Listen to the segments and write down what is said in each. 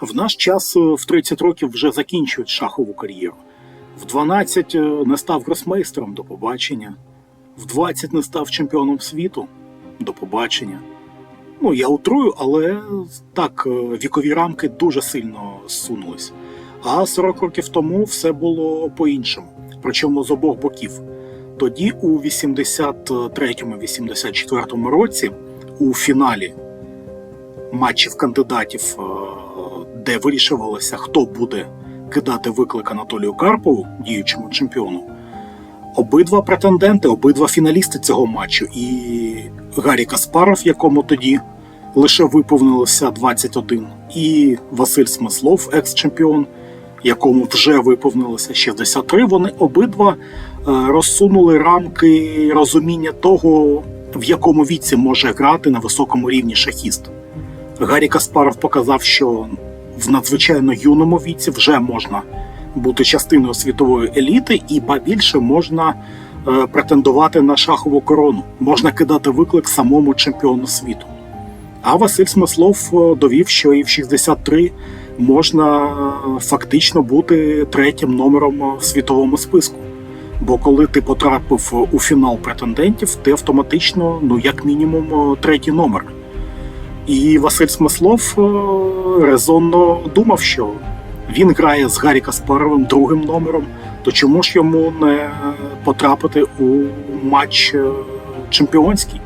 В наш час е, в 30 років вже закінчують шахову кар'єру. В 12 е, не став гросмейстером до побачення, в 20 не став чемпіоном світу до побачення. Ну, я утрую, але так, е, вікові рамки дуже сильно зсунулись. А 40 років тому все було по-іншому, причому з обох боків. Тоді, у 83-84 році, у фіналі матчів кандидатів, де вирішувалося, хто буде кидати виклик Анатолію Карпову, діючому чемпіону, обидва претенденти, обидва фіналісти цього матчу, і Гаррі Каспаров, якому тоді лише виповнилося 21, і Василь Смислов, екс-чемпіон, якому вже виповнилося 63, вони обидва е, розсунули рамки розуміння того, в якому віці може грати на високому рівні шахіст. Гаррі Каспаров показав, що в надзвичайно юному віці вже можна бути частиною світової еліти, і ба більше можна е, претендувати на шахову корону, можна кидати виклик самому чемпіону світу. А Василь Смислов е, довів, що і в 63 можна е, фактично бути третім номером в світовому списку. Бо коли ти потрапив у фінал претендентів, ти автоматично, ну як мінімум, третій номер. І Василь Смислов е, резонно думав, що він грає з Гаррі Каспаровим другим номером, то чому ж йому не потрапити у матч е, чемпіонський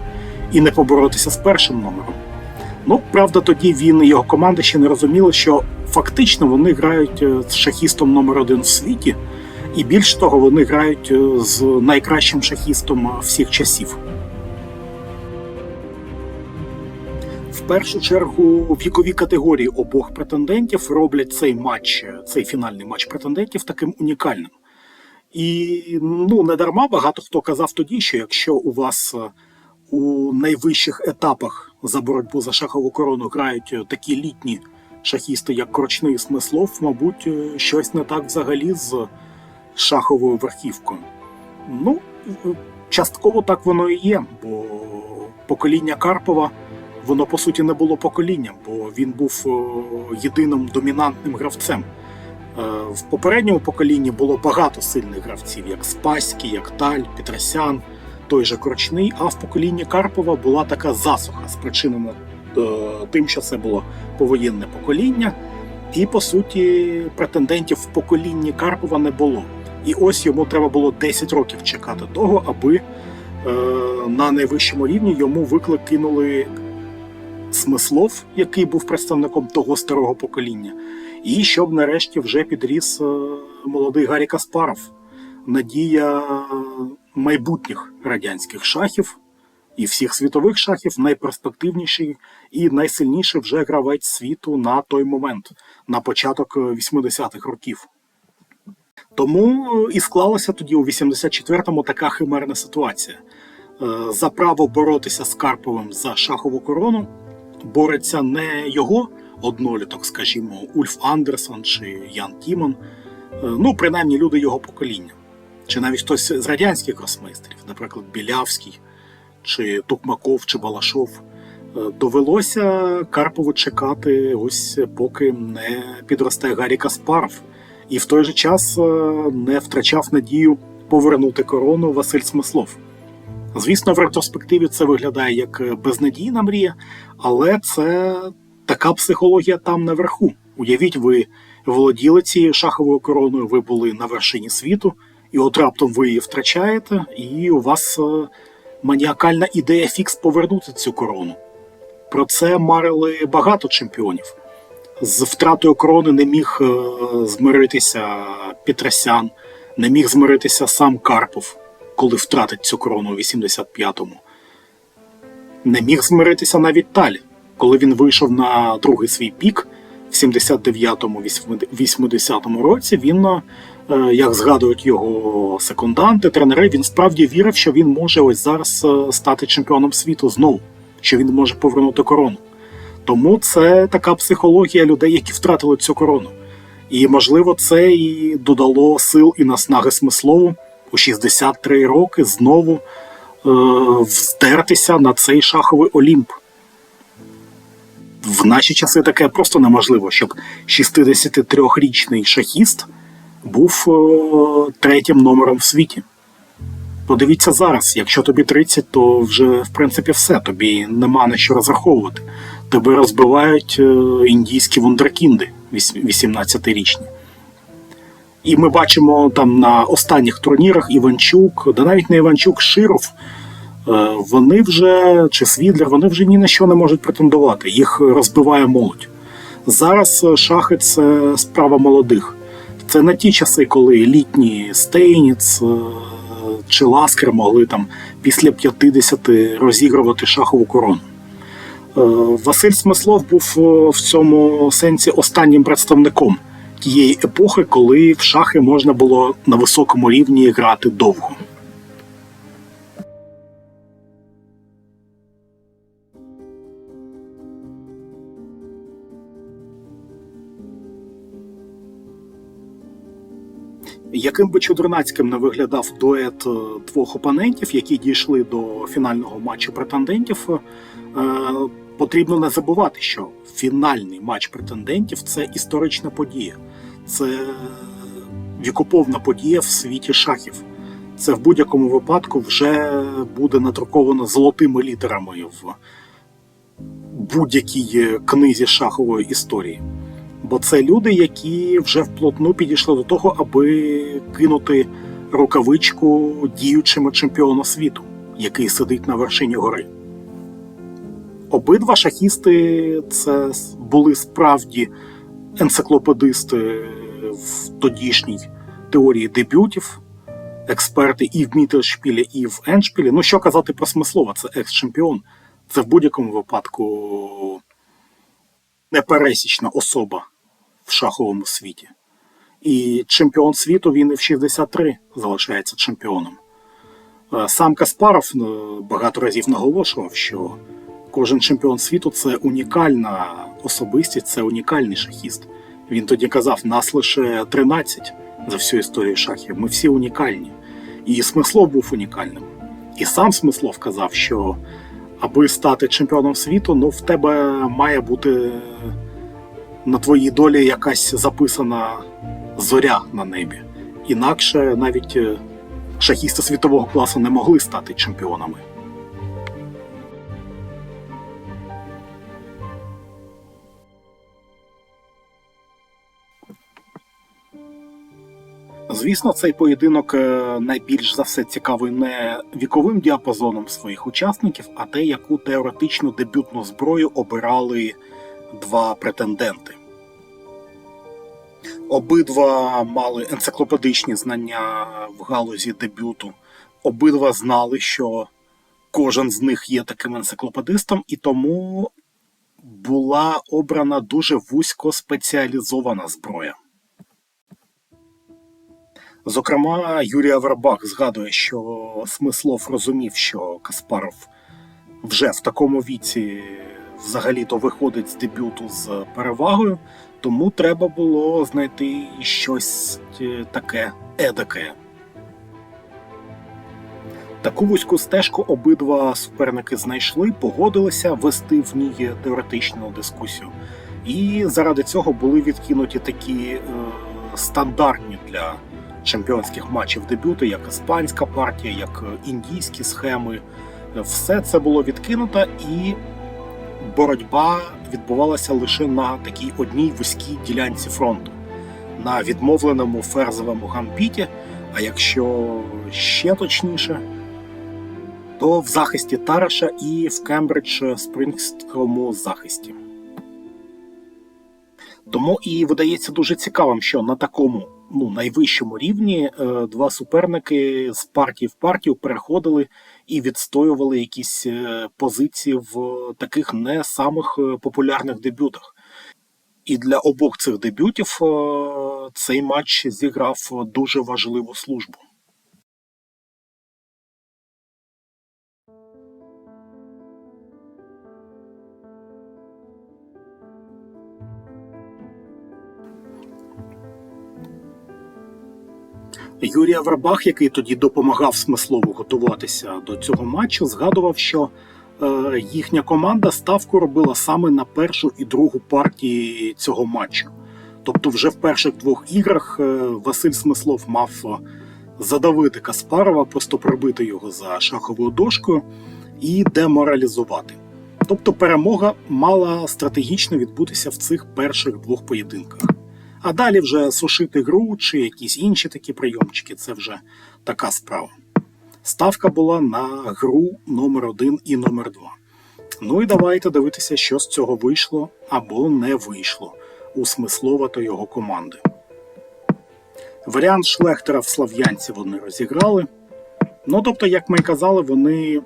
і не поборотися з першим номером? Ну, правда, тоді він і його команда ще не розуміли, що фактично вони грають е, з шахістом номер один в світі, і більш того, вони грають з найкращим шахістом всіх часів. Першу чергу вікові категорії обох претендентів роблять цей матч, цей фінальний матч претендентів таким унікальним. І ну не дарма багато хто казав тоді, що якщо у вас е, у найвищих етапах за боротьбу за шахову корону грають е, такі літні шахісти, як Крочний Смислов, мабуть, е, щось не так взагалі з шаховою верхівкою. Ну, частково так воно і є, бо покоління Карпова воно по суті не було поколінням, бо він був е, єдиним домінантним гравцем. Е, В попередньому поколінні було багато сильних гравців, як Спаський, як Таль, Петросян, той же Корчний. А в поколінні Карпова була така засуха, спричинена е, тим, що це було повоєнне покоління, і по суті претендентів в поколінні Карпова не було. І ось йому треба було 10 років чекати того, аби на найвищому рівні йому виклик кинули Смислов, який був представником того старого покоління, і щоб нарешті вже підріс е, молодий Гаррі Каспаров, надія майбутніх радянських шахів і всіх світових шахів, найперспективніший і найсильніший вже гравець світу на той момент, на початок е, 80-х років. Тому е, і склалася тоді у 84-му така химерна ситуація. Е, За право боротися з Карповим за шахову корону бореться не його одноліток, скажімо, Ульф Андерсон чи Ян Тімон, е, ну, принаймні люди його покоління, чи навіть хтось з радянських гросмейстерів, наприклад, Білявський, чи Тукмаков, чи Балашов. Е, Довелося Карпову чекати, ось поки не підросте Гаррі Каспаров, і в той же час е, не втрачав надію повернути корону Василь Смислов. Звісно, в ретроспективі це виглядає як е, безнадійна мрія, але це така психологія там наверху. Уявіть, ви володіли цією шаховою короною, ви були на вершині світу, і от раптом ви її втрачаєте, і у вас е, маніакальна ідея фікс повернути цю корону. Про це марили багато чемпіонів. З втратою корони не міг е, змиритися Петросян, не міг змиритися сам Карпов, коли втратить цю корону у 85-му. Не міг змиритися навіть Таль, коли він вийшов на другий свій пік в 79-му, 80-му році. Він, е, як згадують його секунданти, тренери, він справді вірив, що він може ось зараз е, стати чемпіоном світу знову, що він може повернути корону. Тому це така психологія людей, які втратили цю корону. І, можливо, це і додало сил і наснаги смислову у 63 роки знову е, вздертися на цей шаховий Олімп. в наші часи таке просто неможливо, щоб 63-річний шахіст був е, третім номером в світі. Подивіться зараз, якщо тобі 30, то вже в принципі все, тобі нема на що розраховувати. Тебе розбивають е, індійські вундеркінди 18-річні. І ми бачимо там на останніх турнірах Іванчук, да навіть не Іванчук, Широв. е, Вони вже, чи Свідлер, вони вже ні на що не можуть претендувати. Їх розбиває молодь. Зараз е, шахи це справа молодих. Це не ті часи, коли літні Стейніц е, чи Ласкер могли там після 50 розігрувати шахову корону. Василь Смислов був в цьому сенсі останнім представником тієї епохи, коли в шахи можна було на високому рівні грати довго. Яким би чудернацьким не виглядав дует е, двох опонентів, які дійшли до фінального матчу претендентів, е, потрібно не забувати, що фінальний матч претендентів це історична подія, це вікоповна подія в світі шахів. Це в будь-якому випадку вже буде надруковано золотими літерами в будь-якій книзі шахової історії. Бо це люди, які вже вплотну підійшли до того, аби кинути рукавичку діючому чемпіону світу, який сидить на вершині гори. Обидва шахісти це були справді енциклопедисти в тодішній теорії дебютів, експерти і в Мітершпілі, і в Еншпілі. Ну, що казати про Смислова, це екс-чемпіон. Це в будь-якому випадку непересічна особа в шаховому світі. І чемпіон світу він і в 63 залишається чемпіоном. Е, Сам Каспаров е, багато разів наголошував, що кожен чемпіон світу це унікальна особистість, це унікальний шахіст. Він тоді казав, нас лише 13 за всю історію шахів. Ми всі унікальні. І Смислов був унікальним. І сам Смислов казав, що аби стати чемпіоном світу, ну в тебе має бути на твоїй долі якась записана зоря на небі. Інакше навіть е, шахісти світового класу не могли стати чемпіонами. Звісно, цей поєдинок е, найбільш за все цікавий не віковим діапазоном своїх учасників, а те, яку теоретичну дебютну зброю обирали два претенденти. Обидва мали енциклопедичні знання в галузі дебюту. Обидва знали, що кожен з них є таким енциклопедистом, і тому була обрана дуже вузько спеціалізована зброя. Зокрема, Юрій Вербак згадує, що Смислов розумів, що Каспаров вже в такому віці взагалі-то виходить з дебюту з перевагою, тому треба було знайти щось е, таке едаке. Таку вузьку стежку обидва суперники знайшли, погодилися вести в ній теоретичну дискусію. І заради цього були відкинуті такі е, стандартні для чемпіонських матчів дебюту, як іспанська партія, як індійські схеми. Все це було відкинуто, і боротьба відбувалася лише на такій одній вузькій ділянці фронту, на відмовленому ферзовому гамбіті. А якщо ще точніше, то в захисті Тараша і в Кембридж Спрингському захисті. Тому і видається дуже цікавим, що на такому ну, найвищому рівні е, два суперники з партії в партію переходили і відстоювали якісь е, позиції в таких не самих е, популярних дебютах. І для обох цих дебютів цей матч зіграв дуже важливу службу. Юрій Авербах, який тоді допомагав Смислову готуватися до цього матчу, згадував, що е, їхня команда ставку робила саме на першу і другу партії цього матчу. Тобто, вже в перших двох іграх е, Василь Смислов мав е, задавити Каспарова, просто пробити його за шаховою дошкою і деморалізувати. Тобто перемога мала стратегічно відбутися в цих перших двох поєдинках. А далі вже сушити гру чи якісь інші такі прийомчики це вже така справа. Ставка була на гру номер 1 і номер 2 Ну і давайте дивитися, що з цього вийшло або не вийшло у Смислова та його команди. Варіант Шлехтера в Слав'янці вони розіграли. Ну, тобто, як ми казали, вони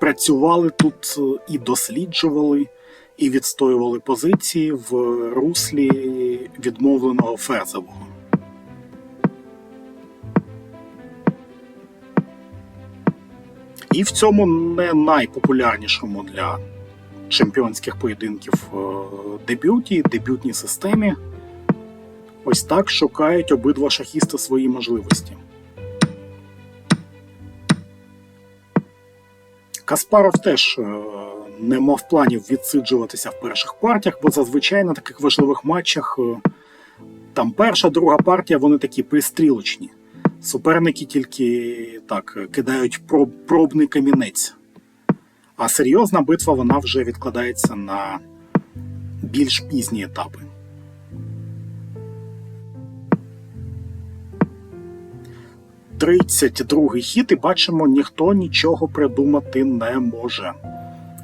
працювали тут і досліджували, і відстоювали позиції в руслі відмовленого ферзового. І в цьому не найпопулярнішому для чемпіонських поєдинків е, дебюті, дебютній системі. Ось так шукають обидва шахісти свої можливості. Каспаров теж не мав планів відсиджуватися в перших партіях, бо зазвичай на таких важливих матчах е, там перша, друга партія, вони такі пристрілочні. Суперники тільки так кидають проб, пробний камінець. А серйозна битва вона вже відкладається на більш пізні етапи. Тридцять другий хід, і бачимо, ніхто нічого придумати не може.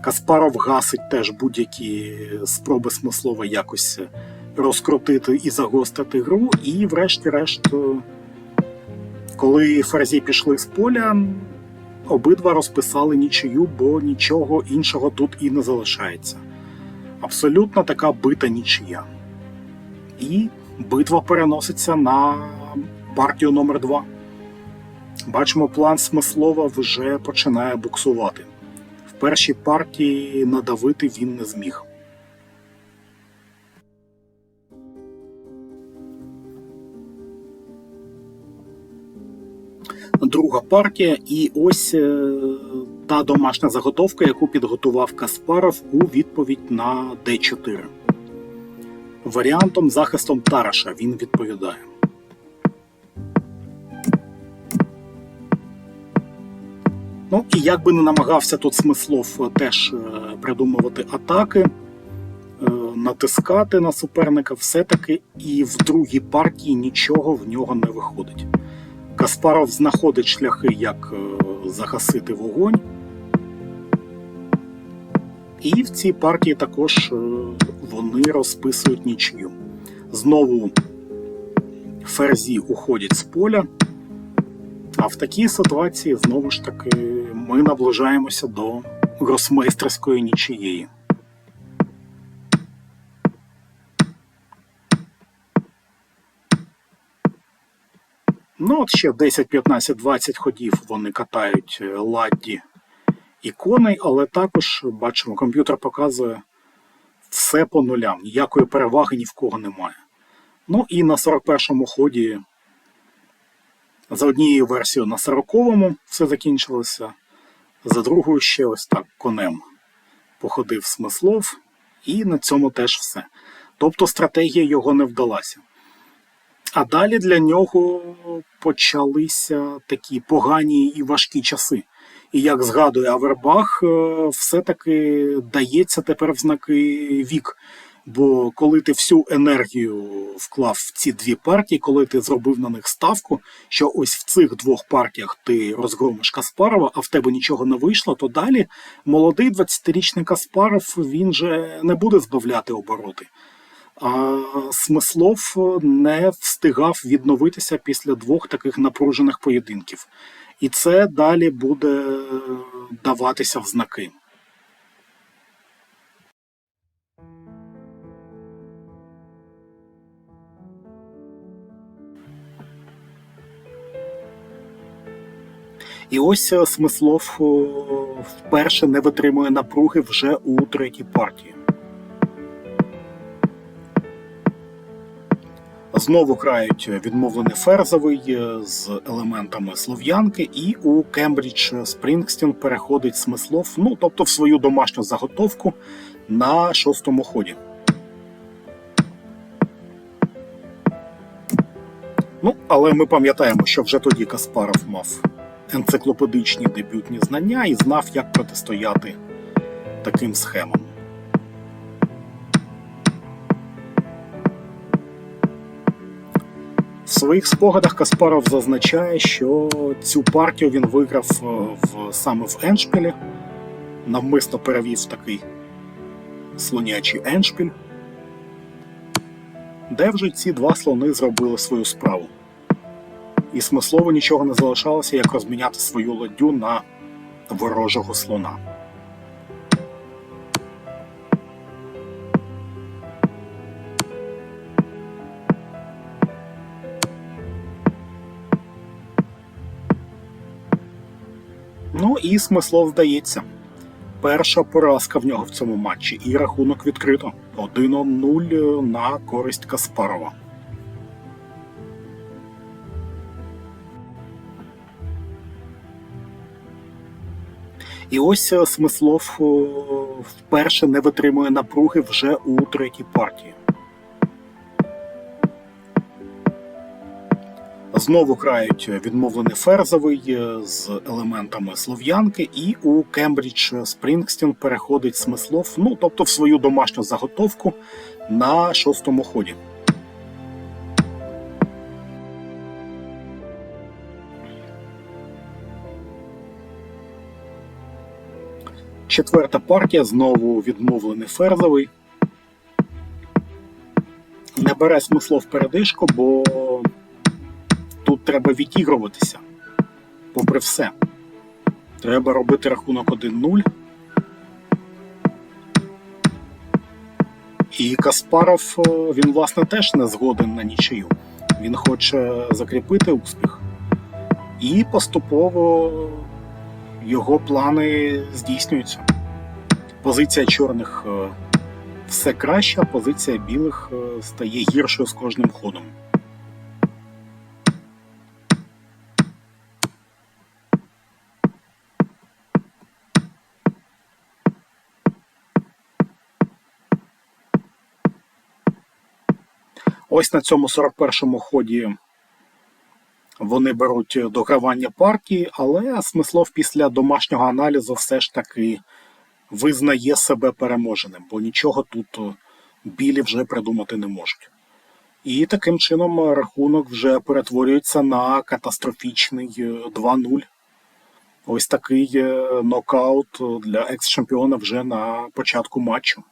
Каспаров гасить теж будь-які спроби смислово якось розкрутити і загострити гру, і, врешті-решт, коли ферзі пішли з поля, обидва розписали нічию, бо нічого іншого тут і не залишається. Абсолютно така бита нічия. І битва переноситься на партію номер 2 Бачимо, план Смислова вже починає буксувати. Першій партії надавити він не зміг. Друга партія, і ось е, та домашня заготовка, яку підготував Каспаров у відповідь на Д4. Варіантом захистом Тараша він відповідає. Ну і як би не намагався тут смислов теж е, придумувати атаки, е, натискати на суперника, все-таки і в другій партії нічого в нього не виходить. Каспаров знаходить шляхи, як е, загасити вогонь. І в цій партії також вони розписують нічию. Знову ферзі уходять з поля. А в такій ситуації знову ж таки ми наближаємося до гросмейстерської нічиєї. Ну, от ще 10, 15, 20 ходів вони катають е, ладді і коней, але також бачимо, комп'ютер показує все по нулям. Ніякої переваги ні в кого немає. Ну і на 41-му ході за однією версією на 40-му все закінчилося, за другою ще ось так конем походив смислов, і на цьому теж все. Тобто стратегія його не вдалася. А далі для нього почалися такі погані і важкі часи. І як згадує Авербах, е, все-таки дається тепер в знаки вік. Бо коли ти всю енергію вклав в ці дві партії, коли ти зробив на них ставку, що ось в цих двох партіях ти розгромиш Каспарова, а в тебе нічого не вийшло, то далі молодий 20-річний Каспаров він же не буде збавляти обороти. А Смислов не встигав відновитися після двох таких напружених поєдинків. І це далі буде даватися в знаки. І ось е, Смислов е, вперше не витримує напруги вже у третій партії. Знову грають відмовлений ферзовий е, з елементами слов'янки, і у Кембридж Спрінгстін переходить смислов, ну тобто в свою домашню заготовку на шостому ході. Ну, але ми пам'ятаємо, що вже тоді Каспаров мав енциклопедичні дебютні знання і знав, як протистояти таким схемам. В своїх спогадах Каспаров зазначає, що цю партію він виграв е, в, саме в Еншпілі, навмисно перевів такий слонячий Еншпіль, де вже ці два слони зробили свою справу. І смислово нічого не залишалося, як розміняти свою ладдю на ворожого слона. Ну і смислов вдається. Перша поразка в нього в цьому матчі, і рахунок відкрито 1-0 на користь Каспарова. І ось е, Смислов е, вперше не витримує напруги вже у третій партії. Знову грають відмовлений ферзовий е, з елементами слов'янки, і у Кембридж Спрінгстін переходить смислов, ну тобто в свою домашню заготовку на шостому ході. Четверта партія знову відмовлений ферзовий. Не бере смислов передишку, бо тут треба відігруватися. Попри все. Треба робити рахунок 1-0. І Каспаров, він, власне, теж не згоден на нічию. Він хоче закріпити успіх. І поступово його плани здійснюються. Позиція чорних е, все краща, позиція білих е, стає гіршою з кожним ходом. Ось на цьому 41-му ході вони беруть догравання партії, але Смислов після домашнього аналізу все ж таки визнає себе переможеним, бо нічого тут білі вже придумати не можуть. І таким чином рахунок вже перетворюється на катастрофічний 2-0. Ось такий нокаут для екс-чемпіона вже на початку матчу.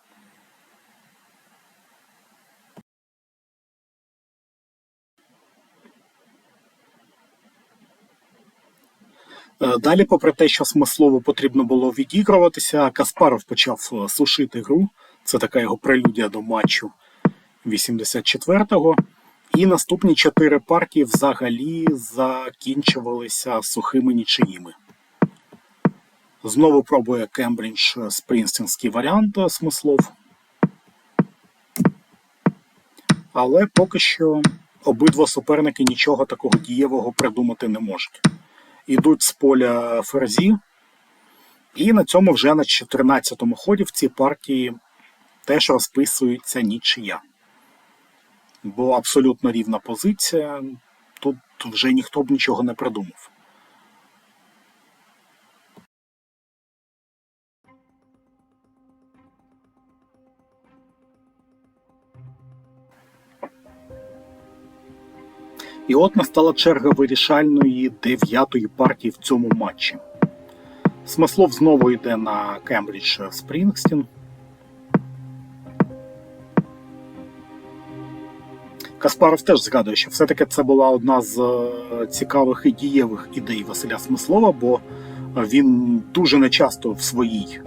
Далі, попри те, що смислово потрібно було відігруватися, Каспаров почав е, сушити гру. Це така його прелюдія до матчу 84-го. І наступні чотири партії взагалі закінчувалися сухими нічиїми. Знову пробує Кембридж спрінстінський варіант е, смислов. Але поки що обидва суперники нічого такого дієвого придумати не можуть ідуть з поля ферзі. І на цьому вже на 14-му ході в цій партії теж розписується нічия. Бо абсолютно рівна позиція, тут вже ніхто б нічого не придумав. І от настала черга вирішальної дев'ятої партії в цьому матчі. Смислов знову йде на Кембридж Спрінгстін. Каспаров теж згадує, що все-таки це була одна з е, цікавих і дієвих ідей Василя Смислова, бо він дуже нечасто в своїй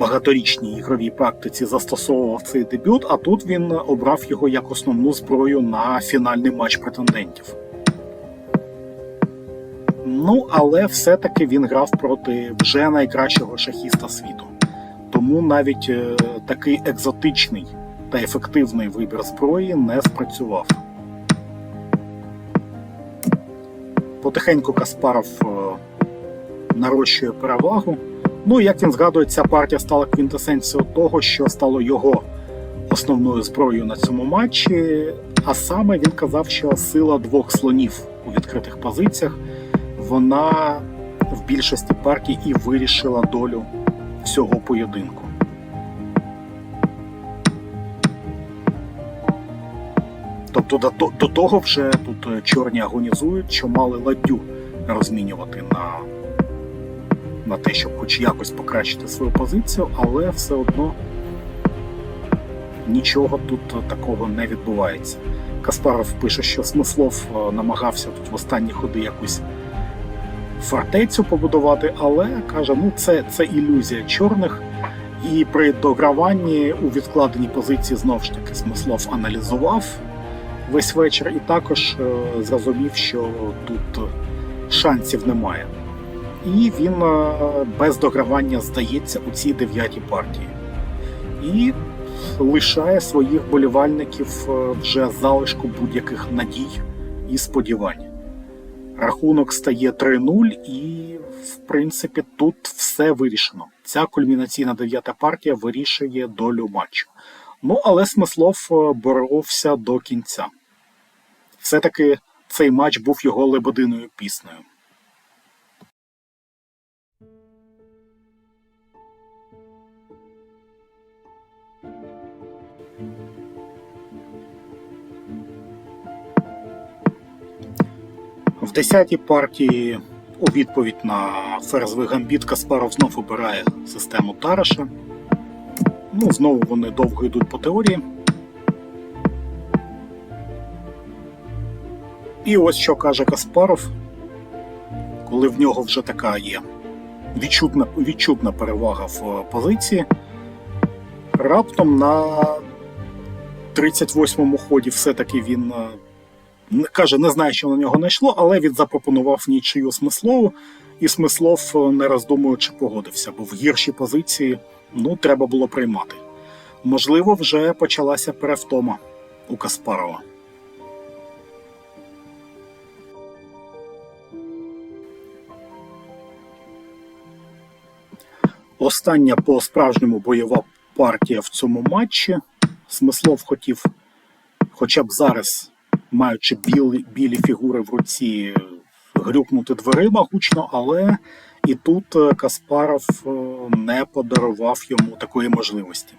багаторічній ігровій практиці застосовував цей дебют, а тут він обрав його як основну зброю на фінальний матч претендентів. Ну, але все-таки він грав проти вже найкращого шахіста світу. Тому навіть е, такий екзотичний та ефективний вибір зброї не спрацював. Потихеньку Каспаров е, нарощує перевагу. Ну, як він згадує, ця партія стала квінтесенцією того, що стало його основною зброєю на цьому матчі. А саме він казав, що сила двох слонів у відкритих позиціях вона в більшості партій і вирішила долю всього поєдинку. Тобто до, до- того вже тут е, чорні агонізують, що мали ладдю розмінювати на, на те, щоб хоч якось покращити свою позицію, але все одно нічого тут такого не відбувається. Каспаров пише, що Смислов е, намагався тут в останні ходи якусь фортецю побудувати, але каже, ну це, це ілюзія чорних. І при дограванні у відкладеній позиції знову ж таки Смислов аналізував весь вечір і також е, зрозумів, що тут шансів немає. І він е, без догравання здається у цій дев'ятій партії. І лишає своїх болівальників е, вже залишку будь-яких надій і сподівань. Рахунок стає 3-0, і, в принципі, тут все вирішено. Ця кульмінаційна дев'ята партія вирішує долю матчу. Ну, але Смислов е, боровся до кінця. Все-таки цей матч був його лебединою піснею. В 10-й партії у відповідь на ферзовий гамбіт Каспаров знов обирає систему Тараша. Ну, знову вони довго йдуть по теорії. І ось що каже Каспаров, коли в нього вже така є відчутна, відчутна перевага в позиції. Раптом на 38-му ході все-таки він е, каже, не знає, що на нього не йшло, але він запропонував нічию Смислову, і Смислов, е, не роздумуючи, погодився, бо в гіршій позиції ну, треба було приймати. Можливо, вже почалася перевтома у Каспарова. Остання по справжньому бойова партія в цьому матчі. Смислов хотів, хоча б зараз, маючи білі, білі фігури в руці, грюкнути дверима гучно, але і тут е, Каспаров е, не подарував йому такої можливості.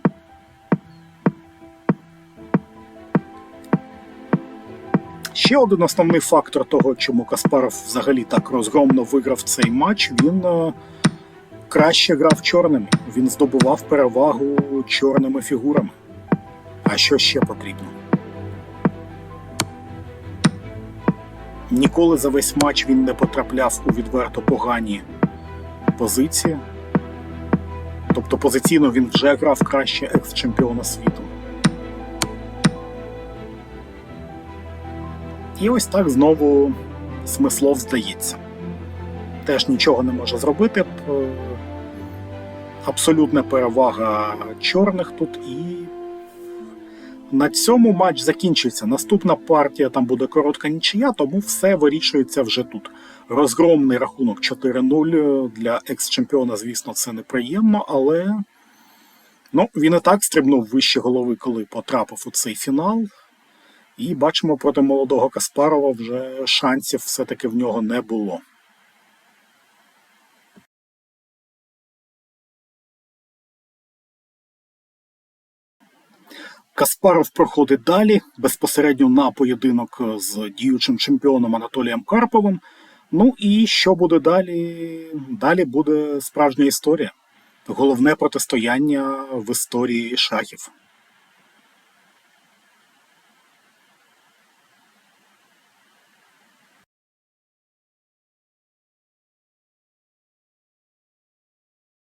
Ще один основний фактор того, чому Каспаров взагалі так розгромно виграв цей матч, він е, краще грав чорними. Він здобував перевагу чорними фігурами. А що ще потрібно? Ніколи за весь матч він не потрапляв у відверто погані позиції. Тобто позиційно він вже грав краще екс-чемпіона світу. І ось так знову Смислов здається. Теж нічого не може зробити. Абсолютна перевага чорних тут і. На цьому матч закінчиться. Наступна партія там буде коротка нічия, тому все вирішується вже тут. Розгромний рахунок 4-0 для екс-чемпіона, звісно, це неприємно, але ну, він і так стрибнув вище голови, коли потрапив у цей фінал. І бачимо, проти молодого Каспарова вже шансів все-таки в нього не було. Каспаров проходить далі безпосередньо на поєдинок з діючим чемпіоном Анатолієм Карповим. Ну і що буде далі? Далі буде справжня історія. Головне протистояння в історії шахів.